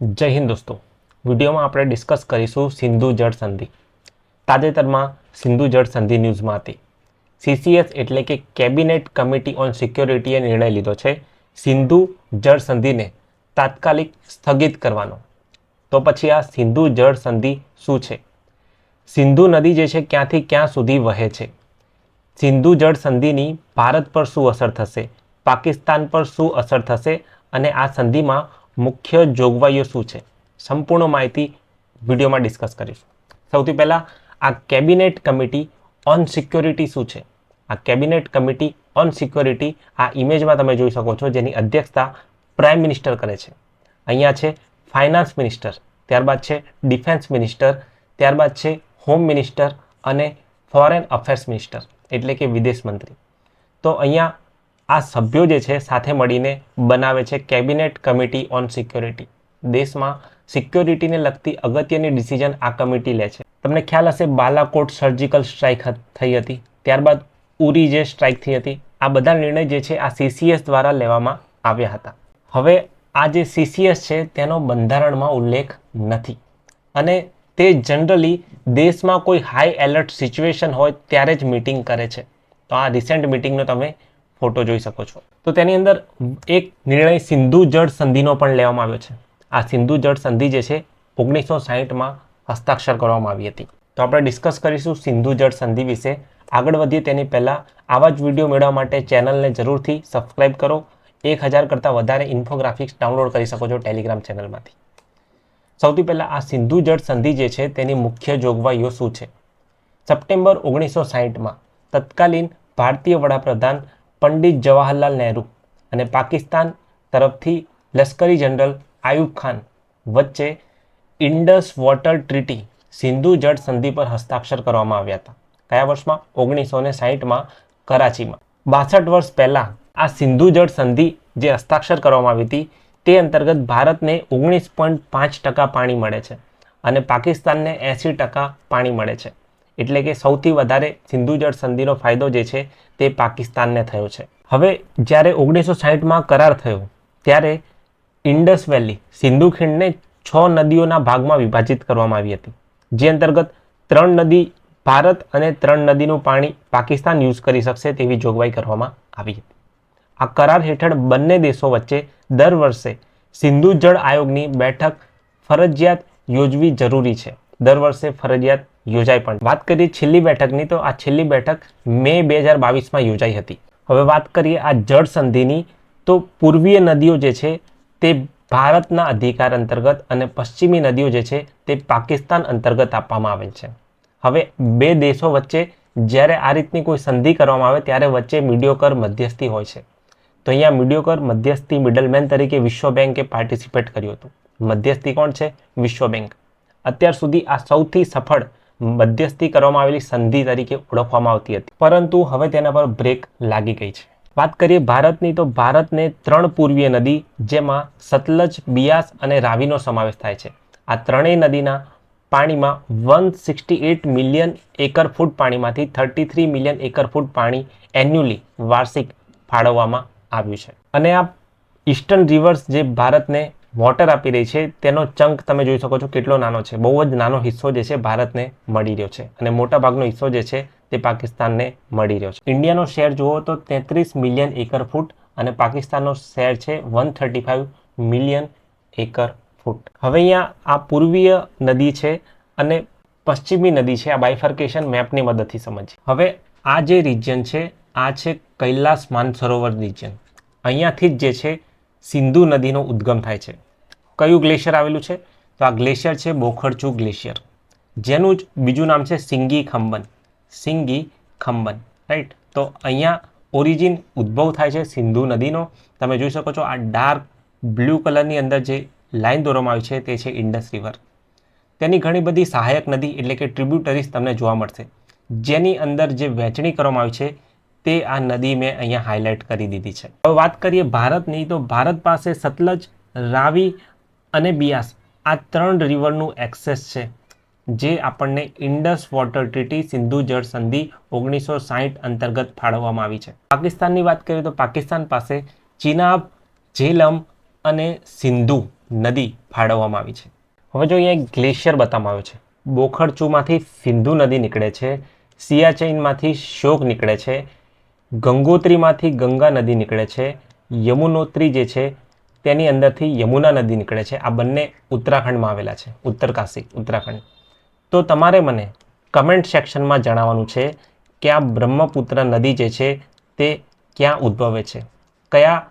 જય હિન્દ દોસ્તો. વિડીયોમાં આપણે ડિસ્કસ કરીશું સિંધુ જળ સંધિ. તાજેતરમાં સિંધુ જળ સંધિ ન્યૂઝમાં હતી. સીસીએસ એટલે કે કેબિનેટ કમિટી ઓન સિક્યોરિટીએ નિર્ણય લીધો છે સિંધુ જળ સંધિને તાત્કાલિક સ્થગિત કરવાનો. તો પછી આ સિંધુ જળ સંધિ શું છે? સિંધુ નદી જે છે ક્યાંથી ક્યાં સુધી વહે છે? સિંધુ જળ સંધિની ભારત પર શું અસર થશે? પાકિસ્તાન પર શું અસર થશે? અને આ સંધિમાં મુખ્ય જોગવાઈઓ શું છે? સંપૂર્ણ માહિતી વિડીયોમાં ડિસ્કસ કરીશું. સૌથી પહેલાં, આ કેબિનેટ કમિટી ઓન સિક્યોરિટી શું છે? આ કેબિનેટ કમિટી ઓન સિક્યોરિટી આ ઇમેજમાં તમે જોઈ શકો છો, જેની અધ્યક્ષતા પ્રાઇમ મિનિસ્ટર કરે છે. અહીંયા છે ફાઇનાન્સ મિનિસ્ટર ત્યારબાદ છે ડિફેન્સ મિનિસ્ટર ત્યારબાદ છે હોમ મિનિસ્ટર અને ફોરેન અફેર્સ મિનિસ્ટર એટલે કે વિદેશ મંત્રી. તો અહીંયા આ સભ્યો જે છે સાથે મળીને બનાવે છે કેબિનેટ કમિટી ઓન સિક્યોરિટી. દેશમાં સિક્યોરિટીને લગતી અગત્યની ડિસિઝન આ કમિટી લે છે. તમને ખ્યાલ હશે બાલાકોટ સર્જિકલ સ્ટ્રાઇક થઈ હતી. ત્યારબાદ ઉરી જે સ્ટ્રાઇક થઈ હતી, આ બધા નિર્ણય જે છે આ સીસીએસ દ્વારા લેવામાં આવ્યા હતા. હવે આ જે સીસીએસ છે તેનો બંધારણમાં ઉલ્લેખ નથી. અને તે જનરલી દેશમાં કોઈ હાઈ એલર્ટ સિચ્યુએશન હોય ત્યારે જ મિટિંગ કરે છે. તો આ રિસેન્ટ મિટિંગનો તમે ફોટો જોઈ શકો છો. તો તેની અંદર એક નિર્ણય સિંધુ જળ સંધિનો પણ લેવામાં આવ્યો છે. આ સિંધુ જળ સંધિ જે છે, ઓગણીસો સાહીઠમાં હસ્તાક્ષર કરવામાં આવી હતી. તો આપણે ડિસ્કસ કરીશું સિંધુ જળ સંધિ વિશે. આગળ વધીએ તેની પહેલાં આવા જ વીડિયો મેળવવા માટે ચેનલને જરૂરથી સબસ્ક્રાઇબ કરો. એક હજાર કરતાં વધારે ઇન્ફોગ્રાફિક્સ ડાઉનલોડ કરી શકો છો ટેલિગ્રામ ચેનલમાંથી. સૌથી પહેલાં આ સિંધુ જળ સંધિ જે છે, તેની મુખ્ય જોગવાઈઓ શું છે? સપ્ટેમ્બર ઓગણીસો સાહીઠમાં તત્કાલીન ભારતીય વડાપ્રધાન પંડિત જવાહરલાલ નહેરુ અને પાકિસ્તાન તરફથી લશ્કરી જનરલ આયુબ ખાન વચ્ચે ઇન્ડસ વોટર ટ્રીટી સિંધુ જળ સંધિ પર હસ્તાક્ષર કરવામાં આવ્યા હતા. કયા વર્ષમાં? ઓગણીસો ને સાહીઠમાં કરાચીમાં. બાસઠ વર્ષ પહેલાં આ સિંધુ જળ સંધિ જે હસ્તાક્ષર કરવામાં આવી હતી તે અંતર્ગત ભારતને ઓગણીસ પોઈન્ટ પાંચ ટકા પાણી મળે છે અને પાકિસ્તાનને એંસી ટકા પાણી મળે છે. એટલે કે સૌથી વધારે સિંધુ જળ સંધિનો ફાયદો જે છે તે પાકિસ્તાનને થયો છે. હવે જ્યારે ઓગણીસો સાહીઠમાં કરાર થયો, ત્યારે ઇન્ડસ વેલી સિંધુ ખીણને છ નદીઓના ભાગમાં વિભાજિત કરવામાં આવી હતી. જે અંતર્ગત ત્રણ નદી ભારત અને ત્રણ નદીનું પાણી પાકિસ્તાન યુઝ કરી શકશે તેવી જોગવાઈ કરવામાં આવી હતી. આ કરાર હેઠળ બંને દેશો વચ્ચે દર વર્ષે સિંધુ જળ આયોગની બેઠક ફરજિયાત યોજવી જરૂરી છે. દર વર્ષે ફરજિયાત યોજાઈ પણ. વાત કરીએ છેલ્લી બેઠકની, તો આ છેલ્લી બેઠક મે બે હજાર બાવીસમાં યોજાઈ હતી. હવે વાત કરીએ આ જળ સંધિની, તો પૂર્વીય નદીઓ જે છે તે ભારતના અધિકાર અંતર્ગત અને પશ્ચિમી નદીઓ જે છે તે પાકિસ્તાન અંતર્ગત આપવામાં આવેલ છે. હવે બે દેશો વચ્ચે જ્યારે આ રીતની કોઈ સંધિ કરવામાં આવે ત્યારે વચ્ચે મીડિયોકર મધ્યસ્થી હોય છે. તો અહીંયા મીડિયોકર મધ્યસ્થી મિડલમેન તરીકે વિશ્વ બેંકે પાર્ટિસિપેટ કર્યું હતું. મધ્યસ્થી કોણ છે? વિશ્વ બેંક. અત્યાર સુધી આ સૌથી સફળ મધ્યસ્થી કરવામાં આવેલી સંધિ તરીકે ઓળખવામાં આવતી હતી. પરંતુ હવે તેના પર બ્રેક લાગી ગઈ છે. વાત કરીએ ભારતની, તો ભારતને ત્રણ પૂર્વીય નદી, જેમાં સતલજ, બિયાસ અને રાવીનો સમાવેશ થાય છે. આ ત્રણેય નદીના પાણીમાં one sixty eight million acre foot પાણીમાંથી thirty three million acre foot પાણી એન્યુઅલી વાર્ષિક ફાળવવામાં આવ્યું છે. અને આ ઇસ્ટર્ન રિવર્સ જે ભારતને વોટર આપી રહી છે. તેનો ચંક તમે જોઈ શકો છો કેટલો નાનો છે. બહુ જ નાનો હિસ્સો જે છે ભારતને મળી રહ્યો છે અને મોટા ભાગનો હિસ્સો જે છે તે પાકિસ્તાનને મળી રહ્યો છે. ઇન્ડિયાનો શેર જુઓ તો તેત્રીસ મિલિયન એકર ફૂટ અને પાકિસ્તાનનો શેર છે one thirty five million acre foot હવે અહીંયા આ પૂર્વીય નદી છે અને પશ્ચિમી નદી છે. આ બાયફર્કેશન મેપની મદદથી સમજી હવે આ જે રિજિયન છે, આ છે કૈલાસ માનસરોવર રિજિયન અહીંયાથી જ જે છે સિંધુ નદીનો ઉદ્ગમ થાય છે. કયું ગ્લેશિયર આવેલું છે? તો આ ગ્લેશિયર છે બોખરચુ ગ્લેશિયર. જેનું જ બીજું નામ છે સિંગી ખંબન. સિંગી ખંબન રાઈટ તો અહીંયા ઓરિજિન ઉદ્ભવ થાય છે સિંધુ નદીનો. તમે જોઈ શકો છો આ ડાર્ક બ્લુ કલરની અંદર જે લાઈન દોરવામાં આવી છે તે છે ઇન્ડસ રિવર તેની ઘણી બધી સહાયક નદી એટલે કે ટ્રિબ્યુટરીઝ તમને જોવા મળશે. જેની અંદર જે વહેંચણી કરવામાં આવી છે તે આ નદી મેં અહીંયા હાઇલાઇટ કરી દીધી છે. હવે વાત કરીએ ભારતની, તો ભારત પાસે સતલજ, રાવી અને બિયાસ આ ત્રણ રિવરનું એક્સેસ છે, જે આપણને ઇન્ડસ વોટર ટ્રીટી સિંધુ જળ સંધિ ઓગણીસો સાહીઠ અંતર્ગત ફાળવવામાં આવી છે. પાકિસ્તાનની વાત કરીએ તો પાકિસ્તાન પાસે ચિનાબ ઝેલમ અને સિંધુ નદી ફાળવવામાં આવી છે. હવે જો અહીંયા એક ગ્લેશિયર બતાવવામાં આવ્યો છે. બોખડચુમાંથી સિંધુ નદી નીકળે છે, સિયાચૈનમાંથી શોક નીકળે છે ગંગોત્રીમાંથી ગંગા નદી નીકળે છે. યમુનોત્રી જે છે, તેની અંદરથી યમુના નદી નીકળે છે. આ બંને ઉત્તરાખંડમાં આવેલા છે. ઉત્તરકાશી, ઉત્તરાખંડ. તો તમારે મને કમેન્ટ સેક્શનમાં જણાવવાનું છે કે આ બ્રહ્મપુત્ર નદી જે છે, તે ક્યાં ઉદ્ભવે છે? કયા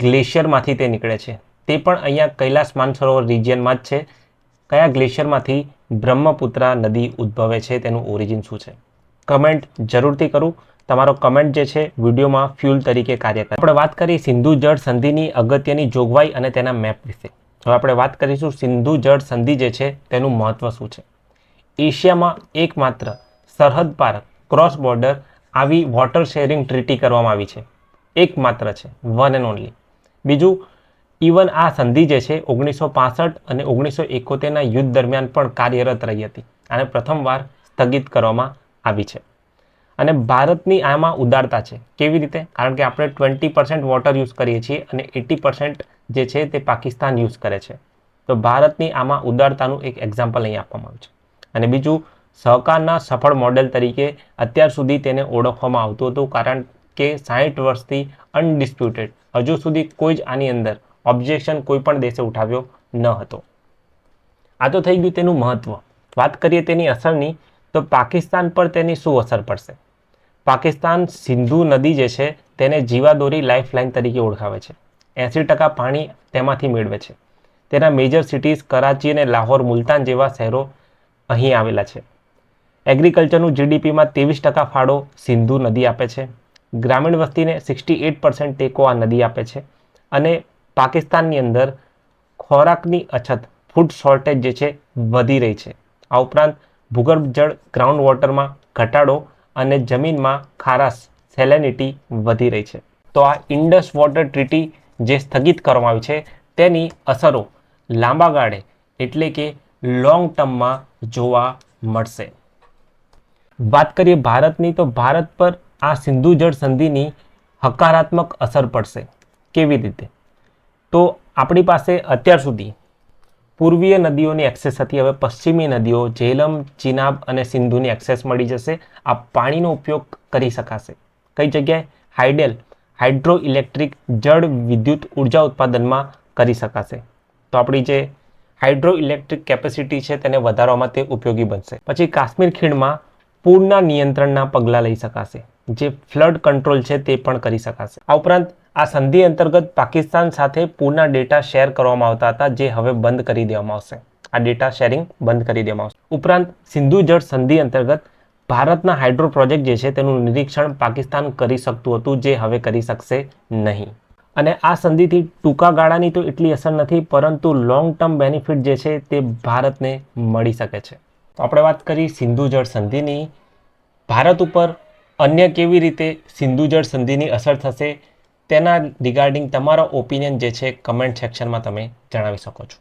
ગ્લેશિયરમાંથી તે નીકળે છે? તે પણ અહીંયા કૈલાસ માનસરોવર રિજિયનમાં જ છે. કયા ગ્લેશિયરમાંથી બ્રહ્મપુત્રા નદી ઉદ્ભવે છે? તેનું ઓરિજિન શું છે? કમેન્ટ જરૂરથી કરું. તમારો કમેન્ટ જે છે, વિડીયોમાં ફ્યુલ તરીકે કાર્ય કરે. આપણે વાત કરી સિંધુ જળ સંધિની અગત્યની જોગવાઈ અને તેના મેપ વિશે. હવે આપણે વાત કરીશું સિંધુ જળ સંધિ જે છે, તેનું મહત્વ શું છે? એશિયામાં એકમાત્ર સરહદ પાર ક્રોસ બોર્ડર આવી વોટર શેરિંગ ટ્રીટી કરવામાં આવી છે. એકમાત્ર છે વન એન્ડ ઓનલી બીજું ઇવન આ સંધિ જે છે, ઓગણીસો પાસઠ અને ઓગણીસો એકોતેરના યુદ્ધ દરમિયાન પણ કાર્યરત રહી હતી અને પ્રથમવાર સ્થગિત કરવામાં આવી છે. અને ભારતની આમાં ઉદારતા છે. કેવી રીતે? કારણ કે આપણે ટ્વેન્ટી પર્સન્ટ વોટર યુઝ કરીએ છીએ અને એટી પર્સન્ટ જે છે તે પાકિસ્તાન યુઝ કરે છે. તો ભારતની આમાં ઉદારતાનું એક એક્ઝામ્પલ અહીં આપવામાં આવ્યું છે. અને બીજું, સહકારના સફળ મોડેલ તરીકે અત્યાર સુધી તેને ઓળખવામાં આવતું હતું કારણ કે સાહીઠ વર્ષથી અનડિસ્પ્યુટેડ હજુ સુધી કોઈ જ આની અંદર ઓબ્જેક્શન કોઈ પણ દેશે ઉઠાવ્યો ન હતો. આ તો થઈ ગયું તેનું મહત્વ. વાત કરીએ તેની અસરની, તો પાકિસ્તાન પર તેની શું અસર પડશે? પાકિસ્તાન સિંધુ નદી જે છે, તેને જીવાદોરી લાઇફલાઇન તરીકે ઓળખાવે છે. એંસી ટકા પાણી તેમાંથી મેળવે છે. તેના મેજર સિટીઝ કરાચી અને લાહોર મુલતાન જેવા શહેરો અહીં આવેલા છે. એગ્રીકલ્ચરનું જીડીપીમાં ત્રેવીસ ટકા ફાળો સિંધુ નદી આપે છે. ગ્રામીણ વસ્તીને સિક્સટી એટ પર્સન્ટ ટેકો આ નદી આપે છે. અને પાકિસ્તાનની અંદર ખોરાકની અછત ફૂડ શોર્ટેજ જે છે, વધી રહી છે. આ ઉપરાંત ભૂગર્ભ જળ ગ્રાઉન્ડ વોટરમાં ઘટાડો અને જમીનમાં ખારાશ સેલેનિટી વધી રહી છે. તો આ ઇન્ડસ વોટર ટ્રીટી જે સ્થગિત કરવામાં આવી છે, તેની અસરો લાંબા ગાળે એટલે કે લોંગ ટર્મમાં જોવા મળશે. વાત કરીએ ભારતની, તો ભારત પર આ સિંધુ જળ સંધિની હકારાત્મક અસર પડશે. કેવી રીતે? તો આપણી પાસે અત્યાર સુધી પૂર્વીય નદીઓની એક્સેસ હતી. હવે પશ્ચિમી નદીઓ ઝેલમ ચિનાબ અને સિંધુની એક્સેસ મળી જશે. આ પાણીનો ઉપયોગ કરી શકાશે. કઈ જગ્યાએ? હાઇડેલ હાઇડ્રો ઇલેક્ટ્રિક જળ વિદ્યુત ઊર્જા ઉત્પાદનમાં કરી શકાશે. તો આપણી જે હાઇડ્રો ઇલેક્ટ્રિક કેપેસિટી છે તેને વધારવામાં તે ઉપયોગી બનશે. પછી કાશ્મીર ખીણમાં પૂરના નિયંત્રણના પગલાં લઈ શકાશે. જે ફ્લડ કંટ્રોલ છે તે પણ કરી શકાશે. આ ઉપરાંત આ સંધિ અંતર્ગત પાકિસ્તાન સાથે પૂરના ડેટા શેર કરવામાં આવતા હતા, જે હવે બંધ કરી દેવામાં આવશે. આ ડેટા શેરિંગ બંધ કરી દેવામાં આવશે. ઉપરાંત, સિંધુ જળ સંધિ અંતર્ગત ભારતના હાઇડ્રો પ્રોજેક્ટ જે છે, તેનું નિરીક્ષણ પાકિસ્તાન કરી શકતું હતું, જે હવે કરી શકશે નહીં. અને આ સંધિથી ટૂંકા ગાળાની તો એટલી અસર નથી, પરંતુ લોંગ ટર્મ બેનિફિટ જે છે, તે ભારતને મળી શકે છે. તો આપણે વાત કરી સિંધુ જળ સંધિની. ભારત ઉપર અન્ય કેવી રીતે સિંધુ જળ સંધિની અસર થશે? તેના રિગાર્ડિંગ તમારો ઓપિનિયન જે છે કમેન્ટ સેક્શનમાં તમે જણાવી શકો છો.